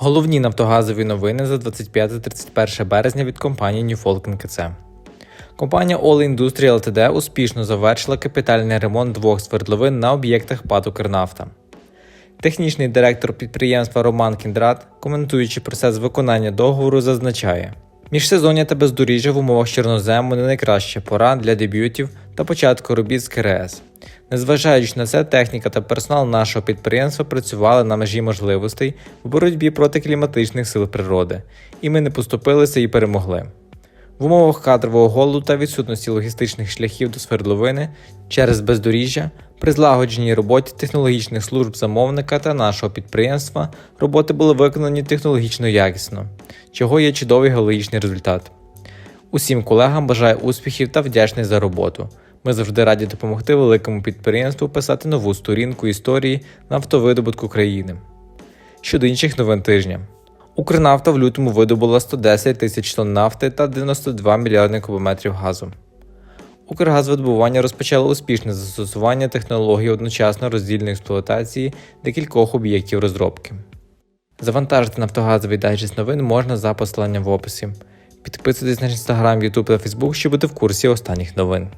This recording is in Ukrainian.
Головні нафтогазові новини за 25-31 березня від компанії New Falcon КЦ. Компанія All Industry Ltd успішно завершила капітальний ремонт двох свердловин на об'єктах ПАД «Укрнафта». Технічний директор підприємства Роман Кіндрат, коментуючи процес виконання договору, зазначає: міжсезоння та бездоріжжя в умовах чорнозему не найкраща пора для дебютів та початку робіт з КРС. Незважаючи на це, техніка та персонал нашого підприємства працювали на межі можливостей в боротьбі проти кліматичних сил природи, і ми не поступилися і перемогли. В умовах кадрового голоду та відсутності логістичних шляхів до свердловини через бездоріжжя, при злагодженій роботі технологічних служб замовника та нашого підприємства роботи були виконані технологічно якісно, чого є чудовий геологічний результат. Усім колегам бажаю успіхів та вдячний за роботу. Ми завжди раді допомогти великому підприємству писати нову сторінку історії нафтовидобутку країни. Щодо інших новин тижня. Укрнафта в лютому видобула 110 тисяч тонн нафти та 92 мільярди кубометрів газу. Укргазвидобування розпочало успішне застосування технології одночасно роздільної експлуатації декількох об'єктів розробки. Завантажити нафтогазовий дайджест новин можна за посиланням в описі. Підписуйтесь на інстаграм, Ютуб та Фейсбук, щоб бути в курсі останніх новин.